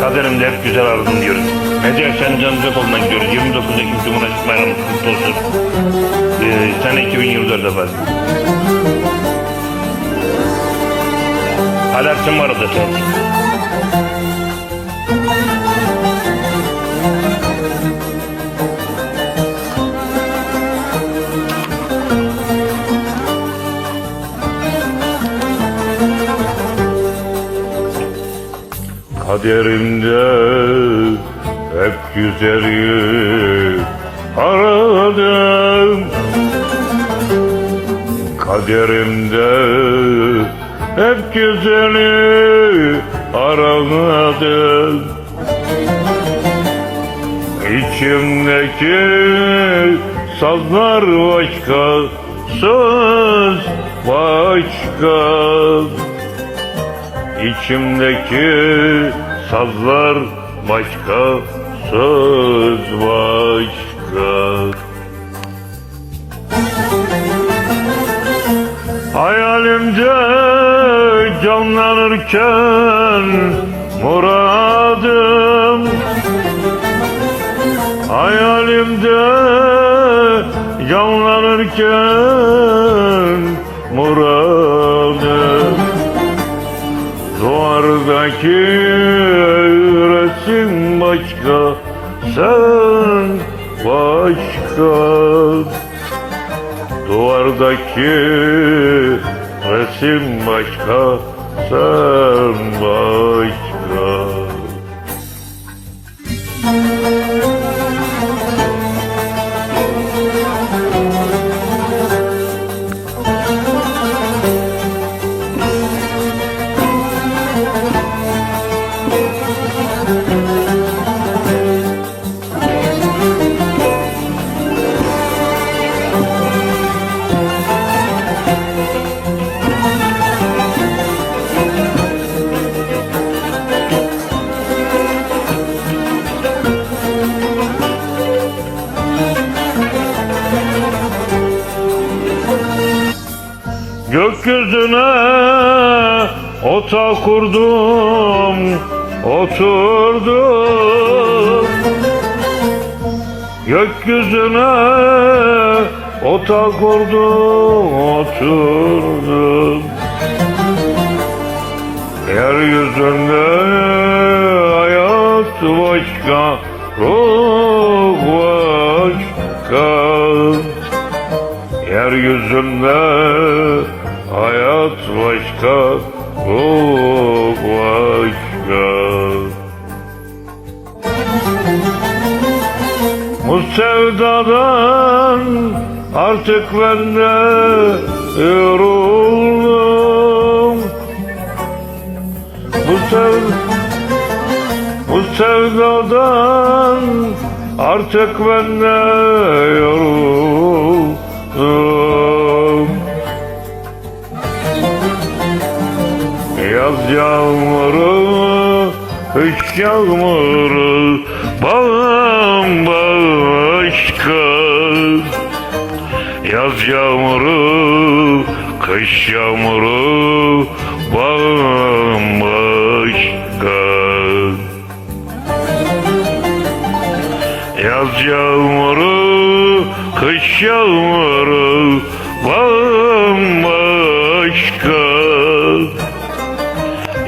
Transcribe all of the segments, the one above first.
Kaderimde hep güzel aradım diyoruz. Medya Şen Canlıcakoğlu'ndan gidiyoruz. 29 Ekim Cumhuriyet Bayramı kutlu olsun. Ee, sene 2024 efendim. Alertim var Kaderimde hep güzeli aradım. Kaderimde hep güzeli aradım İçimdeki sazlar başka, söz başka İçimdeki sazlar başka, söz başka. Hayalimde canlanırken muradım Hayalimde canlanırken Duvardaki resim başka, sen başka. Duvardaki resim başka, sen başka. Gökyüzüne ota kurdum, oturdum. Gökyüzüne ota kurdum, oturdum. Yeryüzünde hayat başka, ruh başka. Yeryüzünde hayat başka, ruh başka. Bu sevdadan artık ben de yoruldum. Bu sev bu sevdadan artık ben de yoruldum. Kış yağmuru, bambaşka. Yaz yağmuru, kış yağmuru, bambaşka. Yaz yağmuru, kış yağmuru, bambaşka.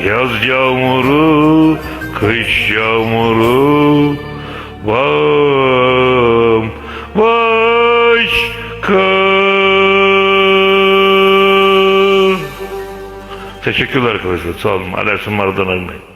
Yaz yağmuru, kış yağmuru, bam başka. Teşekkürler arkadaşlar. Sağ olun. Alersin Maradan Ölmeyin.